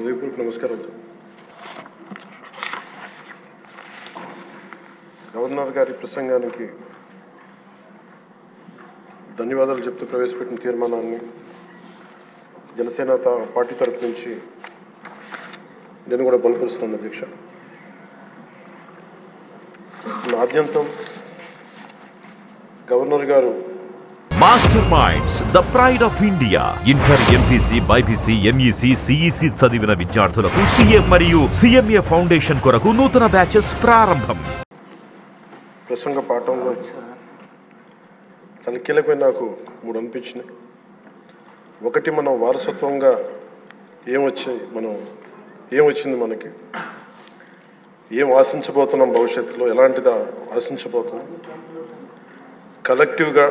హృదయపూర్వక నమస్కారం గవర్నర్ గారి ప్రసంగానికి ధన్యవాదాలు చెప్తూ ప్రవేశపెట్టిన తీర్మానాన్ని జనసేన పార్టీ తరఫు నుంచి నేను కూడా బలపరుస్తున్నాను అధ్యక్ష. ఆద్యంతం గవర్నర్ గారు master minds the pride of India inter MPC BiPC MEC CEC చదివిన విద్యార్థులకు సీఎం మరియు సిఎంఏ ఫౌండేషన్ కొరకు నూతన బ్యాచెస్ ప్రారంభం. ప్రసంగ పాఠంలో చాలా కీలకమైన నాకు మూడు అనిపించినాయి. ఒకటి మనం వారసత్వంగా ఏమొచ్చాయి మనం ఏం వచ్చింది మనకి? ఏం ఆశించబోతున్నాం భవిష్యత్తులో? ఎలాంటిదా ఆశించబోతున్నాం? కలెక్టివ్గా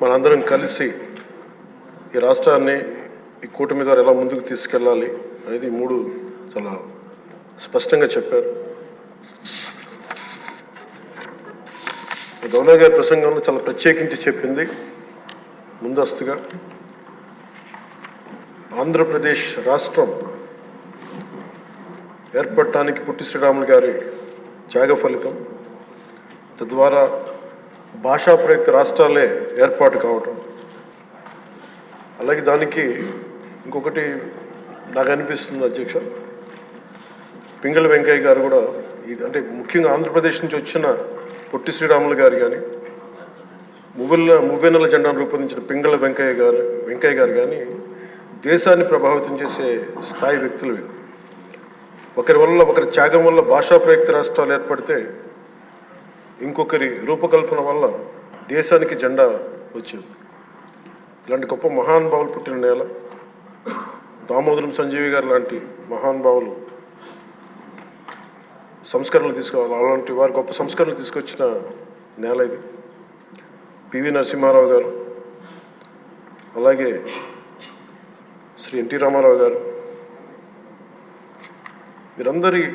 మనందరం కలిసి ఈ రాష్ట్రాన్ని ఈ కూటమి ద్వారా ఎలా ముందుకు తీసుకెళ్ళాలి అనేది మూడు చాలా స్పష్టంగా చెప్పారు. గవర్నర్ గారి ప్రసంగంలో చాలా ప్రత్యేకించి చెప్పింది ముందస్తుగా. ఆంధ్రప్రదేశ్ రాష్ట్రం ఏర్పడటానికి పుట్టి శ్రీరాములు గారి త్యాగ ఫలితం. తద్వారా భాషా ప్రయుక్త రాష్ట్రాలే ఏర్పాటు కావటం. అలాగే దానికి ఇంకొకటి నాకు అనిపిస్తుంది అధ్యక్ష. పింగళ వెంకయ్య గారు కూడా ఇది అంటే ముఖ్యంగా ఆంధ్రప్రదేశ్ నుంచి వచ్చిన పొట్టి శ్రీరాములు గారు కానీ మువ్వెల మువ్వెన్నెల జెండాను రూపొందించిన పింగళ వెంకయ్య గారు వెంకయ్య గారు కానీ దేశాన్ని ప్రభావితం చేసే స్థాయి వ్యక్తులు ఒకరి వల్ల ఒకరి త్యాగం వల్ల భాషా ప్రయుక్త రాష్ట్రాలు ఏర్పడితే ఇంకొకరి రూపకల్పన వల్ల దేశానికి జెండా వచ్చింది. ఇలాంటి గొప్ప మహానుభావులు పుట్టిన నేల దామోదరం సంజీవి గారు లాంటి మహానుభావులు సంస్కరణలు తీసుకోవాలి. అలాంటి వారు గొప్ప సంస్కరణలు తీసుకొచ్చిన నేల ఇది. పివి నరసింహారావు గారు అలాగే శ్రీ ఎన్టీ రామారావు గారు. వీరందరి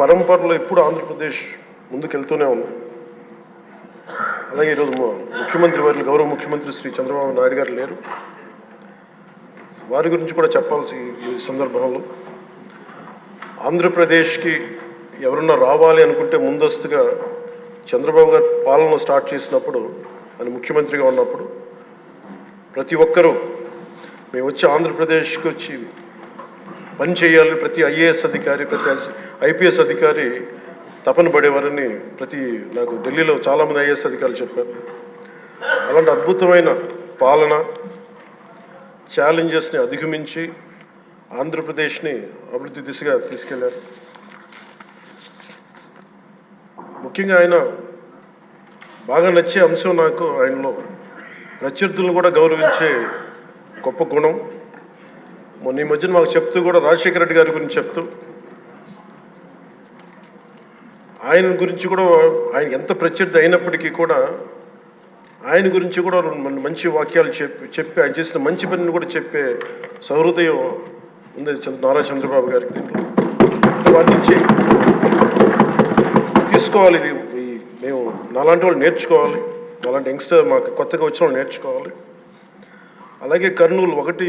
పరంపరలో ఎప్పుడు ఆంధ్రప్రదేశ్ ముందుకెళ్తూనే ఉన్నాం. అలాగే ఈరోజు ముఖ్యమంత్రి వారిని గౌరవ ముఖ్యమంత్రి శ్రీ చంద్రబాబు నాయుడు గారు లేరు. వారి గురించి కూడా చెప్పాల్సి ఈ సందర్భంలో ఆంధ్రప్రదేశ్కి ఎవరన్నా రావాలి అనుకుంటే ముందస్తుగా చంద్రబాబు గారు పాలన స్టార్ట్ చేసినప్పుడు అని ముఖ్యమంత్రిగా ఉన్నప్పుడు ప్రతి ఒక్కరూ మేము వచ్చి ఆంధ్రప్రదేశ్కి వచ్చి పని చేయాలి. ప్రతి ఐఏఎస్ అధికారి ప్రతి ఐపీఎస్ అధికారి తపన పడేవారని ప్రతి నాకు ఢిల్లీలో చాలామంది ఐఏఎస్ అధికారులు చెప్పారు. అలాంటి అద్భుతమైన పాలన ఛాలెంజెస్ని అధిగమించి ఆంధ్రప్రదేశ్ని అభివృద్ధి దిశగా తీసుకెళ్ళారు. ముఖ్యంగా ఆయన బాగా నచ్చే అంశం నాకు ఆయనలో ప్రత్యర్థులను కూడా గౌరవించే గొప్ప గుణం. మొన్న ఈ మధ్యన మాకు చెప్తూ కూడా రాజశేఖర రెడ్డి గారి గురించి చెప్తూ ఆయన గురించి కూడా ఆయన ఎంత ప్రత్యర్థి అయినప్పటికీ కూడా ఆయన గురించి కూడా రెండు మంచి వాక్యాలు చెప్పి చెప్పి ఆయన చేసిన మంచి పనిని కూడా చెప్పే సహృదయం ఉంది చంద్ర నారా చంద్రబాబు గారికి. దీంట్లో నుంచి తీసుకోవాలి ఇది మేము నాలాంటి వాళ్ళు నేర్చుకోవాలి. అలాంటి యంగ్స్టర్ మాకు కొత్తగా వచ్చిన వాళ్ళు నేర్చుకోవాలి. అలాగే కర్నూలు ఒకటి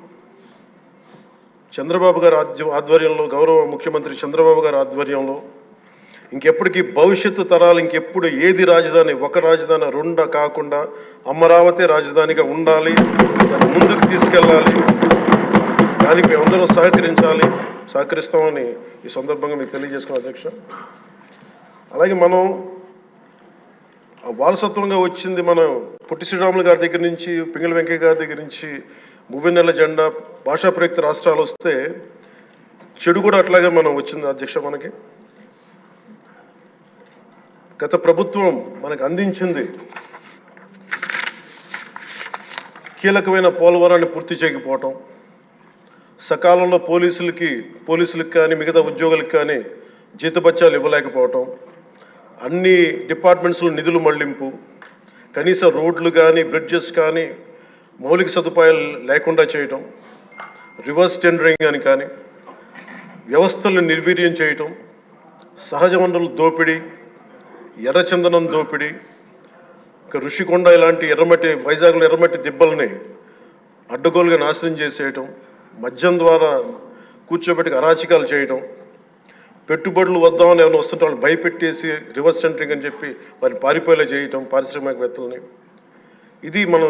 చంద్రబాబు గారు ఆధ్య- ఆధ్వర్యంలో గౌరవ ముఖ్యమంత్రి చంద్రబాబు గారు ఆధ్వర్యంలో ఇంకెప్పటికీ భవిష్యత్తు తరాలు ఇంకెప్పుడు ఏది రాజధాని ఒక రాజధాని రెండా కాకుండా అమరావతి రాజధానిగా ఉండాలి ముందుకు తీసుకెళ్ళాలి దానికి మేమందరం సహకరించాలి సహకరిస్తామని ఈ సందర్భంగా మీకు తెలియజేసుకున్నాం అధ్యక్ష. అలాగే మనం ఆ వారసత్వంగా వచ్చింది మనం పొట్టి శ్రీరాములు గారి దగ్గర నుంచి పింగళి వెంకయ్య గారి దగ్గర నుంచి మువ్వెన్నెల జెండా భాషా ప్రయుక్త రాష్ట్రాలు వస్తే చెడు కూడా అట్లాగే మనం వచ్చింది అధ్యక్ష మనకి. గత ప్రభుత్వం మనకు అందించింది కీలకమైన పోలవరాన్ని పూర్తి చేయకపోవటం సకాలంలో పోలీసులకి పోలీసులకు కానీ మిగతా ఉద్యోగులకు కానీ జీతభత్యాలు ఇవ్వలేకపోవటం అన్ని డిపార్ట్మెంట్స్లో నిధులు మళ్ళింపు కనీస రోడ్లు కానీ బ్రిడ్జెస్ కానీ మౌలిక సదుపాయాలు లేకుండా చేయటం రివర్స్ టెండరింగ్ అని కానీ వ్యవస్థలను నిర్వీర్యం చేయటం సహజ వనరుల దోపిడీ ఎర్రచందనం దోపిడీ ఇంకా ఋషికొండ ఇలాంటి ఎర్రమట్టి వైజాగ్లో ఎర్రమట్టి దిబ్బల్ని అడ్డగోలుగా నాశనం చేసేయటం మద్యం ద్వారా కూర్చోబెట్టి అరాచకాలు చేయటం పెట్టుబడులు వద్దామని ఎవరైనా వస్తుంటే వాళ్ళు భయపెట్టేసి రివర్స్ సెంటరింగ్ అని చెప్పి వారిని పారిపోయేలా చేయటం పారిశ్రామికవేత్తలని. ఇది మనం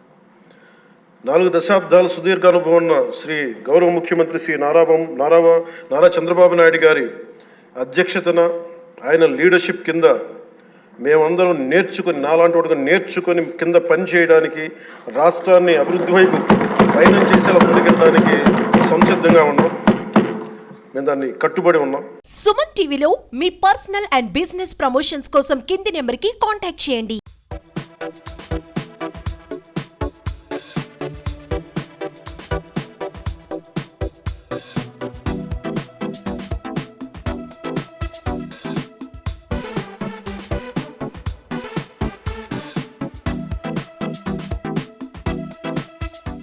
నాలుగు దశాబ్దాల సుదీర్ఘ అనుభవం ఉన్న శ్రీ గౌరవ ముఖ్యమంత్రి శ్రీ నారాబం నారా నారా చంద్రబాబు నాయుడు గారి అధ్యక్షతన ఆయన లీడర్షిప్ కింద మేమందరం నేర్చుకుని నాలాంటి వాడుగా నేర్చుకొని కింద పని చేయడానికి రాష్ట్రాన్ని అభివృద్ధి వైపు పయనం చేసేలా ముందుకెళ్ళడానికి సంసిద్ధంగా ఉన్నాం. మేము దాన్ని కట్టుబడి ఉన్నాం. సుమన్ టీవీలో మీ పర్సనల్ అండ్ బిజినెస్ ప్రమోషన్స్ కోసం కింది నెంబర్కి కాంటాక్ట్ చేయండి.